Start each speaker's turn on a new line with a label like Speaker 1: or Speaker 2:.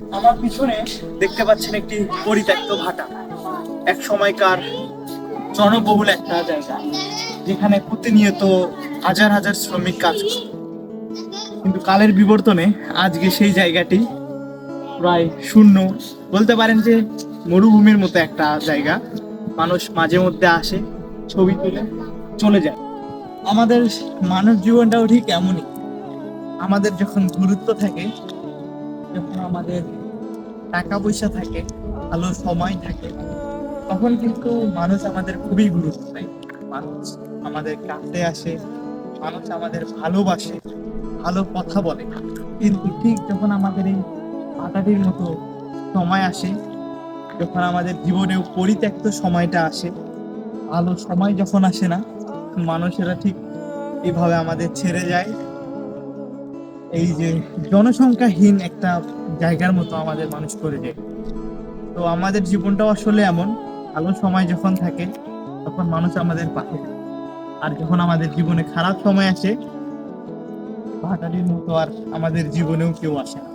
Speaker 1: আমার পিছনে দেখতে পাচ্ছেন একটি পরিত্যক্ত ভাটা। এক সময়কার জনবহুল একটা জায়গা, যেখানে প্রতিনিয়ত হাজার হাজার শ্রমিক কাজ করে। কিন্তু কালের বিবর্তনে আজকে সেই জায়গাটি প্রায় শূন্য। বলতে পারেন যে মরুভূমির মতো একটা জায়গা। মানুষ মাঝে মধ্যে আসে, ছবি তুলে চলে যায়। আমাদের মানব জীবনটাও ঠিক এমনই। আমাদের যখন গুরুত্ব থাকে যখন আমাদের টাকা পয়সা থাকে, ভালো সময় থাকে, তখন কিন্তু মানুষ আমাদের খুবই গুরুত্ব দেয়। মানুষ আমাদের কাছে আসে, মানুষ আমাদের ভালোবাসে, ভালো কথা বলে। কিন্তু ঠিক যখন আমাদের এই পাতাটির মতো সময় আসে, যখন আমাদের জীবনেও পরিত্যক্ত সময়টা আসে, ভালো সময় যখন আসে না, মানুষেরা ঠিক এভাবে আমাদের ছেড়ে যায়। এই যে জনসংখ্যাহীন একটা জায়গার মতো আমাদের মানুষ করে যায় তো আমাদের জীবনটাও আসলে এমন, ভালো সময় যখন থাকে, তখন মানুষ আমাদের পাশে আর যখন আমাদের জীবনে খারাপ সময় আসে ভাটারির মতো আর আমাদের জীবনেও কেউ আসে না।